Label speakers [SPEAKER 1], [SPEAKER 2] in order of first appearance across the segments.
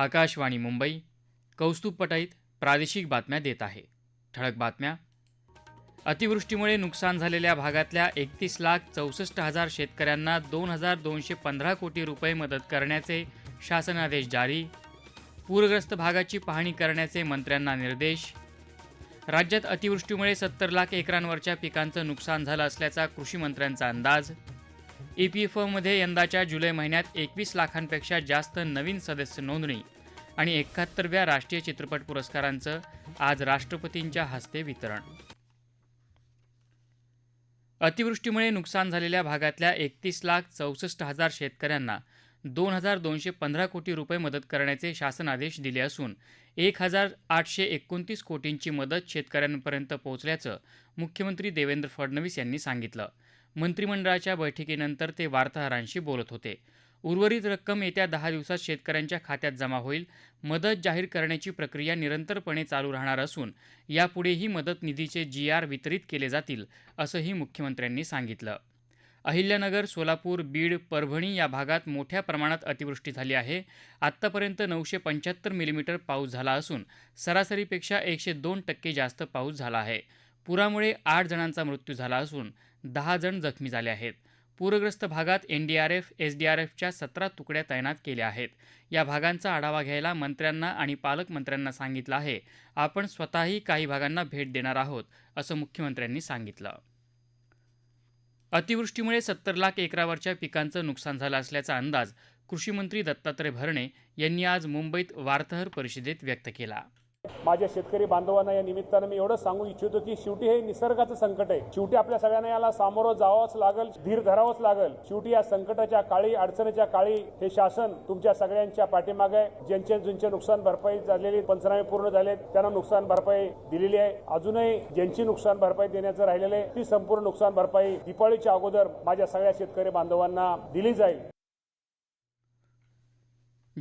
[SPEAKER 1] आकाशवाणी मुंबई कौस्तुभ पटाईत प्रादेशिक बातम्या देत आहे ठळक बातम्या अतिवृष्टीमुळे नुकसान झालेल्या भागातल्या एकतीस लाख चौसष्ट हजार शेतकऱ्यांना दोन हजार दोनशे पंधरा कोटी रुपये मदत करण्याचे शासनादेश जारी पूरग्रस्त भागाची पाहणी करण्याचे मंत्र्यांना निर्देश राज्यात अतिवृष्टीमुळे सत्तर लाख एकरांवरच्या पिकांचं नुकसान झालं असल्याचा कृषी मंत्र्यांचा अंदाज ई पी एफ ओमध्ये यंदाच्या जुलै महिन्यात एकवीस लाखांपेक्षा जास्त नवीन सदस्य नोंदणी आणि एकाहत्तरव्या राष्ट्रीय चित्रपट पुरस्कारांचं आज राष्ट्रपतींच्या हस्ते वितरण अतिवृष्टीमुळे नुकसान झालेल्या भागातल्या एकतीस लाख चौसष्ट हजार शेतकऱ्यांना दोन हजार दोनशे पंधरा कोटी रुपये मदत करण्याचे शासन आदेश दिले असून एक हजार आठशे एकोणतीस कोटींची मदत शेतकऱ्यांपर्यंत पोहोचल्याचं मुख्यमंत्री देवेंद्र फडणवीस यांनी सांगितलं मंत्रिमंडळाच्या बैठकीनंतर ते वार्ताहरांशी बोलत होते उर्वरित रक्कम येत्या दहा दिवसात शेतकऱ्यांच्या खात्यात जमा होईल मदत जाहीर करण्याची प्रक्रिया निरंतरपणे चालू राहणार असून यापुढेही मदत निधीचे जी आर वितरित केले जातील असंही मुख्यमंत्र्यांनी सांगितलं अहिल्यानगर सोलापूर बीड परभणी या भागात मोठ्या प्रमाणात अतिवृष्टी झाली आहे आत्तापर्यंत नऊशे पंच्याहत्तर मिलीमीटर पाऊस झाला असून सरासरीपेक्षा एकशे दोन टक्के जास्त पाऊस झाला आहे पुरामुळे आठ जणांचा मृत्यू झाला असून दहा जण जखमी झाले आहेत पूरग्रस्त भागात एनडीआरएफ एसडीआरएफच्या सतरा तुकड्या तैनात केल्या आहेत या भागांचा आढावा घ्यायला मंत्र्यांना आणि पालकमंत्र्यांना सांगितलं आहे आपण स्वतःही काही भागांना भेट देणार आहोत असं मुख्यमंत्र्यांनी सांगितलं अतिवृष्टीमुळे सत्तर लाख एकरावरच्या पिकांचं नुकसान झालं असल्याचा अंदाज कृषीमंत्री दत्तात्रय भरणे यांनी आज मुंबईत वार्ताहर परिषदेत व्यक्त केला माझ्या शेतकरी बांधवांना या निमित्तानं मी एवढं सांगू इच्छितो की शेवटी हे निसर्गाचं संकट आहे शेवटी आपल्या सगळ्यांना याला सामोरं जावंच लागेल धीर धरावंच लागेल शेवटी या संकटाच्या काळी अडचणीच्या काळी हे शासन तुमच्या सगळ्यांच्या पाठीमागे ज्यांचे ज्यांचे नुकसान भरपाई झालेली पंचनामे पूर्ण झालेत त्यांना नुकसान भरपाई दिलेली आहे अजूनही ज्यांची नुकसान भरपाई देण्याचं राहिलेलं आहे ती संपूर्ण नुकसान भरपाई दिपाळीच्या अगोदर माझ्या सगळ्या शेतकरी बांधवांना दिली जाईल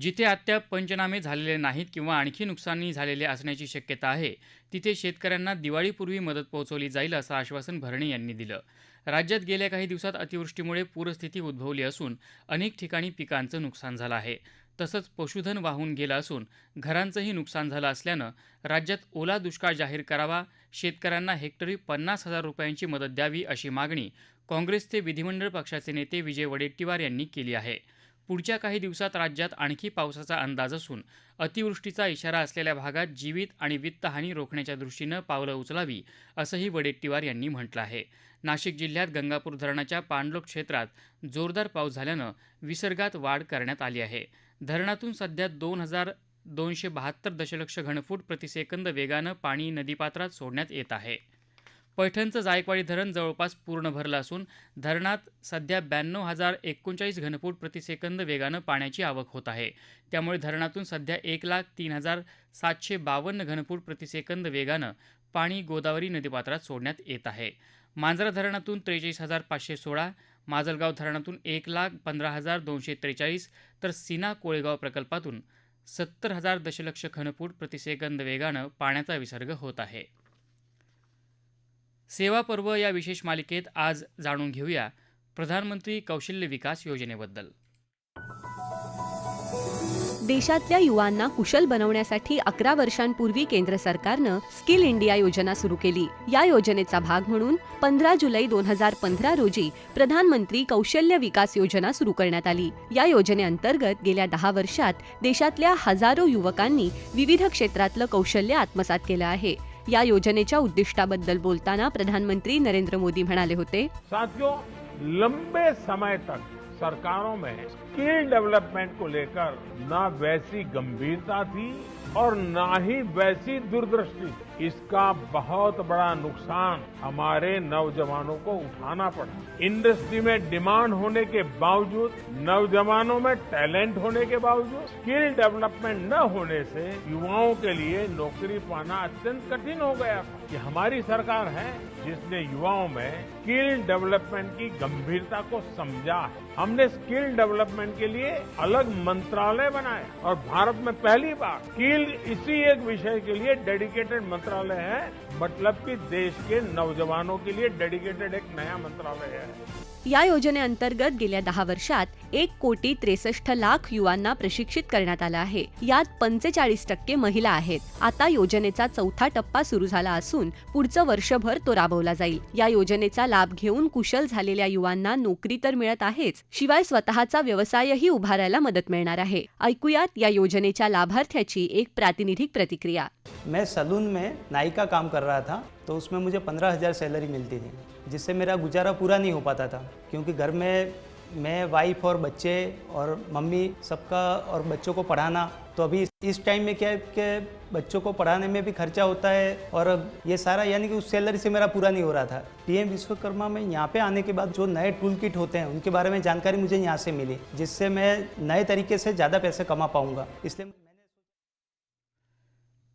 [SPEAKER 1] जिथे अद्याप पंचनामे झालेले नाहीत किंवा आणखी नुकसानी झालेले असण्याची शक्यता आहे तिथे शेतकऱ्यांना दिवाळीपूर्वी मदत पोहोचवली जाईल असं आश्वासन भरणे यांनी दिलं राज्यात गेल्या काही दिवसात अतिवृष्टीमुळे पूरस्थिती उद्भवली असून अनेक ठिकाणी पिकांचं नुकसान झालं आहे तसंच पशुधन वाहून गेलं असून घरांचंही नुकसान झालं असल्यानं राज्यात ओला दुष्काळ जाहीर करावा शेतकऱ्यांना हेक्टरी पन्नास हजार रुपयांची मदत द्यावी अशी मागणी काँग्रेसचे विधिमंडळ पक्षाचे नेते विजय वडेट्टीवार यांनी केली आहे पुढच्या काही दिवसात राज्यात आणखी पावसाचा अंदाज असून अतिवृष्टीचा इशारा असलेल्या भागात जीवित आणि वित्तहानी रोखण्याच्या दृष्टीनं पावलं उचलावी असंही वडेट्टीवार यांनी म्हटलं आहे नाशिक जिल्ह्यात गंगापूर धरणाच्या पाणलोट क्षेत्रात जोरदार पाऊस झाल्यानं विसर्गात वाढ करण्यात आली आहे धरणातून सध्या दोन हजार दोनशे बहात्तर दशलक्ष घनफूट प्रतिसेकंद वेगानं पाणी नदीपात्रात सोडण्यात येत आहे पैठणचं जायकवाडी धरण जवळपास पूर्ण भरलं असून धरणात सध्या ब्याण्णव हजार एकोणचाळीस घनफूट प्रतिसेकंद वेगानं पाण्याची आवक होत आहे त्यामुळे धरणातून सध्या एक लाख तीन हजार सातशे बावन्न घनफूट प्रतिसेकंद वेगानं पाणी गोदावरी नदीपात्रात सोडण्यात येत आहे मांजरा धरणातून त्रेचाळीस हजार पाचशे सोळा माजलगाव धरणातून एक लाख पंधरा हजार दोनशे त्रेचाळीस तर सिना कोळेगाव प्रकल्पातून सत्तर हजार दशलक्ष घनफूट प्रतिसेकंद वेगानं पाण्याचा विसर्ग होत आहे सेवा पर्व या विशेष मालिकेत आज जाणून घेऊया प्रधानमंत्री कौशल्य विकास योजनेबद्दल
[SPEAKER 2] देशातल्या युवांना कुशल बनवण्यासाठी अकरा वर्षांपूर्वी केंद्र सरकारनं स्किल इंडिया योजना सुरू केली या योजनेचा भाग म्हणून पंधरा जुलै दोन हजार पंधरा रोजी प्रधानमंत्री कौशल्य विकास योजना सुरू करण्यात आली या योजनेअंतर्गत गेल्या दहा वर्षात देशातल्या हजारो युवकांनी विविध क्षेत्रातलं कौशल्य आत्मसात केलं आहे या योजनेच्या उद्दिष्टाबद्दल बोलताना प्रधानमंत्री नरेंद्र मोदी म्हणाले होते
[SPEAKER 3] साथियों लंबे समय तक सरकारों में स्किल डेवलपमेंट को लेकर ना वैसी गंभीरता थी और ना ही वैसी दूरदृष्टि थी इसका बहुत बड़ा नुकसान हमारे नौजवानों को उठाना पड़ा इंडस्ट्री में डिमांड होने के बावजूद नौजवानों में टैलेंट होने के बावजूद स्किल डेवलपमेंट न होने से युवाओं के लिए नौकरी पाना अत्यंत कठिन हो गया ये हमारी सरकार है जिसने युवाओं में स्किल डेवलपमेंट की गंभीरता को समझा है हमने स्किल डेवलपमेंट के लिए अलग मंत्रालय बनाया और भारत में पहली बार स्किल इसी एक विषय के लिए डेडिकेटेड मंत्रालय मंत्रालय है eh? मतलब की देश के नौजवानों के लिए डेडिकेटेड एक नया मंत्रालय
[SPEAKER 2] है या योजनेअंतर्गत गेल्या दहा वर्षात एक कोटी त्रेसष्ट लाख युवांना प्रशिक्षित करण्यात आलं आहे यात पंचेचाळीस टक्के महिला आहेत आता योजनेचा चौथा टप्पा सुरू झाला असून पुढचं वर्षभर तो राबवला जाईल या योजनेचा लाभ घेऊन कुशल झालेल्या युवांना नोकरी तर मिळत आहेच शिवाय स्वतःचा व्यवसायही उभारायला मदत मिळणार आहे ऐकूयात या योजनेच्या लाभार्थ्याची एक प्रातिनिधिक प्रतिक्रिया
[SPEAKER 4] मैं सलून में नायिका काम कर रहा था तो उसमें मुझे पंद्रह हज़ार सैलरी मिलती थी जिससे मेरा गुजारा पूरा नहीं हो पाता था क्योंकि घर में मैं वाइफ और बच्चे और मम्मी सबका और बच्चों को पढ़ाना तो अभी इस टाइम में क्या है कि बच्चों को पढ़ाने में भी खर्चा होता है और ये सारा यानी कि उस सैलरी से मेरा पूरा नहीं हो रहा था पीएम विश्वकर्मा में यहाँ पे आने के बाद जो नए टूल किट होते हैं उनके बारे में जानकारी मुझे यहाँ से मिली जिससे मैं नए तरीके से ज़्यादा पैसे कमा पाऊँगा इसलिए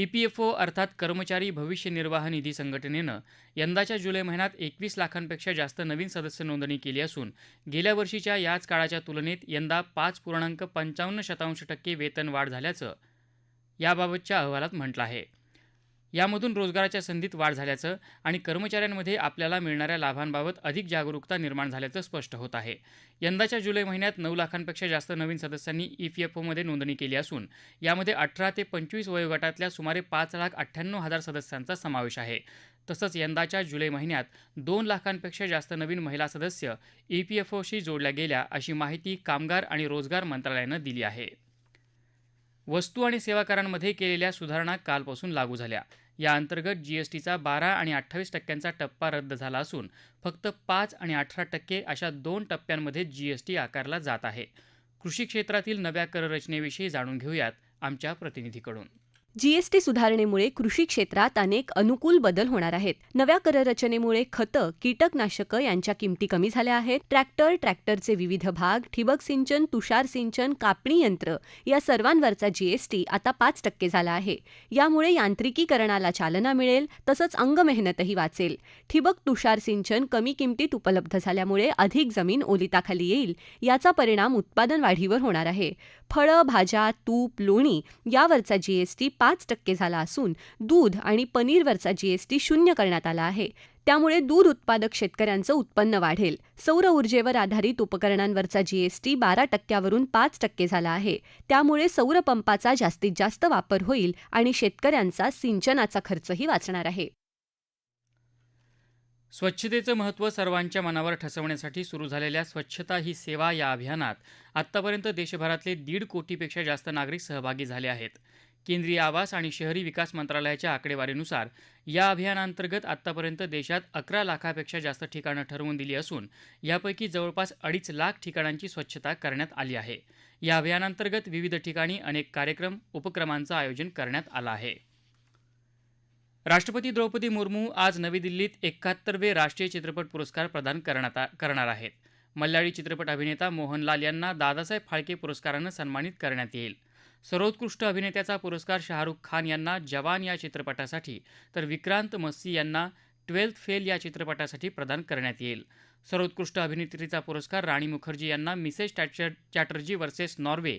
[SPEAKER 1] ईपीएफओ अर्थात कर्मचारी भविष्य निर्वाह निधी संघटनेनं यंदाच्या जुलै महिन्यात एकवीस लाखांपेक्षा जास्त नवीन सदस्य नोंदणी केली असून गेल्या वर्षीच्या याच काळाच्या तुलनेत यंदा पाच पूर्णांक पंचावन्न शतांश टक्के वेतन वाढ झाल्याचं याबाबतच्या अहवालात म्हटलं आहे यामधून रोजगाराच्या संधीत वाढ झाल्याचं आणि कर्मचाऱ्यांमध्ये आपल्याला मिळणाऱ्या लाभांबाबत अधिक जागरूकता निर्माण झाल्याचं स्पष्ट होत आहे यंदाच्या जुलै महिन्यात नऊ लाखांपेक्षा जास्त नवीन सदस्यांनी ओमध्ये नोंदणी केली असून यामध्ये अठरा ते पंचवीस वयोगटातल्या सुमारे पाच लाख अठ्ठ्याण्णव हजार सदस्यांचा समावेश आहे तसंच यंदाच्या जुलै महिन्यात दोन लाखांपेक्षा जास्त नवीन महिला सदस्य ओशी जोडल्या गेल्या अशी माहिती कामगार आणि रोजगार मंत्रालयानं दिली आहे वस्तू आणि सेवा करांमध्ये केलेल्या सुधारणा कालपासून लागू झाल्या या अंतर्गत जीएसटीचा बारा आणि अठ्ठावीस टक्क्यांचा टप्पा रद्द झाला असून फक्त पाच आणि अठरा टक्के अशा दोन टप्प्यांमध्ये जीएसटी आकारला जात आहे कृषी क्षेत्रातील नव्या कररचनेविषयी जाणून घेऊयात आमच्या प्रतिनिधीकडून
[SPEAKER 5] जीएसटी सुधारणेमुळे कृषी क्षेत्रात अनेक अनुकूल बदल होणार आहेत नव्या कररचनेमुळे खतं कीटकनाशकं यांच्या किमती कमी झाल्या आहेत ट्रॅक्टर ट्रॅक्टरचे विविध भाग ठिबक सिंचन तुषार सिंचन कापणी यंत्र या सर्वांवरचा जीएसटी आता पाच टक्के झाला आहे यामुळे यांत्रिकीकरणाला चालना मिळेल तसंच अंग मेहनतही वाचेल ठिबक तुषार सिंचन कमी किमतीत उपलब्ध झाल्यामुळे अधिक जमीन ओलिताखाली येईल याचा परिणाम उत्पादन वाढीवर होणार आहे फळं भाज्या तूप लोणी यावरचा जीएसटी पाच टक्के झाला असून दूध आणि पनीरवरचा जीएसटी शून्य करण्यात आला आहे त्यामुळे दूध उत्पादक शेतकऱ्यांचं उत्पन्न वाढेल सौर ऊर्जेवर आधारित उपकरणांवरचा जीएसटी बारा टक्क्यावरून पाच टक्के झाला आहे त्यामुळे सौर पंपाचा जास्तीत जास्त वापर होईल आणि शेतकऱ्यांचा सिंचनाचा खर्चही वाचणार आहे
[SPEAKER 1] स्वच्छतेचं महत्त्व सर्वांच्या मनावर ठसवण्यासाठी सुरू झालेल्या स्वच्छता ही सेवा या अभियानात आतापर्यंत देशभरातले दीड कोटीपेक्षा जास्त नागरिक सहभागी झाले आहेत केंद्रीय आवास आणि शहरी विकास मंत्रालयाच्या आकडेवारीनुसार या अभियानांतर्गत आतापर्यंत देशात अकरा लाखापेक्षा जास्त ठिकाणं ठरवून दिली असून यापैकी जवळपास अडीच लाख ठिकाणांची स्वच्छता करण्यात आली आहे या अभियानांतर्गत विविध ठिकाणी अनेक कार्यक्रम उपक्रमांचं आयोजन करण्यात आलं आहे राष्ट्रपती द्रौपदी मुर्मू आज नवी दिल्लीत एकाहत्तरवे राष्ट्रीय चित्रपट पुरस्कार प्रदान करणार आहेत मल्याळी चित्रपट अभिनेता मोहनलाल यांना दादासाहेब फाळके पुरस्कारानं सन्मानित करण्यात येईल सर्वोत्कृष्ट अभिनेत्याचा पुरस्कार शाहरुख खान यांना जवान या चित्रपटासाठी तर विक्रांत मस्सी यांना ट्वेल्थ फेल या चित्रपटासाठी प्रदान करण्यात येईल सर्वोत्कृष्ट अभिनेत्रीचा पुरस्कार राणी मुखर्जी यांना मिसेस टॅचर चॅटर्जी वर्सेस नॉर्वे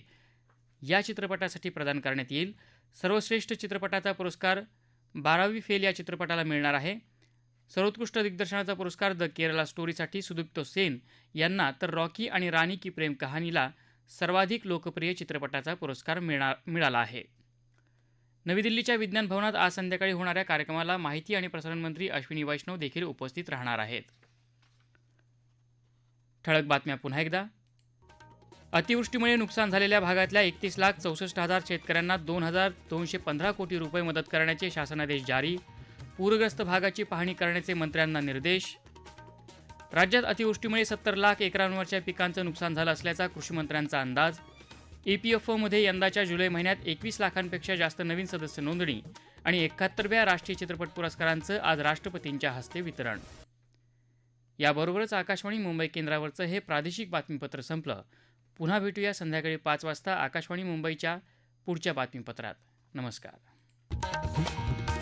[SPEAKER 1] या चित्रपटासाठी प्रदान करण्यात येईल सर्वश्रेष्ठ चित्रपटाचा पुरस्कार बारावी फेल या चित्रपटाला मिळणार आहे सर्वोत्कृष्ट दिग्दर्शनाचा पुरस्कार द केरला स्टोरीसाठी सुदीप्तो सेन यांना तर रॉकी आणि राणी की प्रेम कहाणीला सर्वाधिक लोकप्रिय चित्रपटाचा पुरस्कार मिळा मिळाला आहे नवी दिल्लीच्या विज्ञान भवनात आज संध्याकाळी होणाऱ्या कार्यक्रमाला माहिती आणि प्रसारण मंत्री अश्विनी वैष्णव देखील उपस्थित राहणार आहेत ठळक बातम्या पुन्हा एकदा अतिवृष्टीमुळे नुकसान झालेल्या भागातल्या एकतीस लाख चौसष्ट हजार शेतकऱ्यांना दोन हजार दोनशे पंधरा कोटी रुपये मदत करण्याचे शासनादेश जारी पूरग्रस्त भागाची पाहणी करण्याचे मंत्र्यांना निर्देश राज्यात अतिवृष्टीमुळे सत्तर लाख एकरांवरच्या पिकांचं नुकसान झालं असल्याचा कृषीमंत्र्यांचा अंदाज ई पी एफ ओमध्ये यंदाच्या जुलै महिन्यात एकवीस लाखांपेक्षा जास्त नवीन सदस्य नोंदणी आणि एकाहत्तरव्या राष्ट्रीय चित्रपट पुरस्कारांचं आज राष्ट्रपतींच्या हस्ते वितरण याबरोबरच आकाशवाणी मुंबई केंद्रावरचं हे प्रादेशिक बातमीपत्र संपलं पुन्हा भेटूया संध्याकाळी पाच वाजता आकाशवाणी मुंबईच्या पुढच्या बातमीपत्रात नमस्कार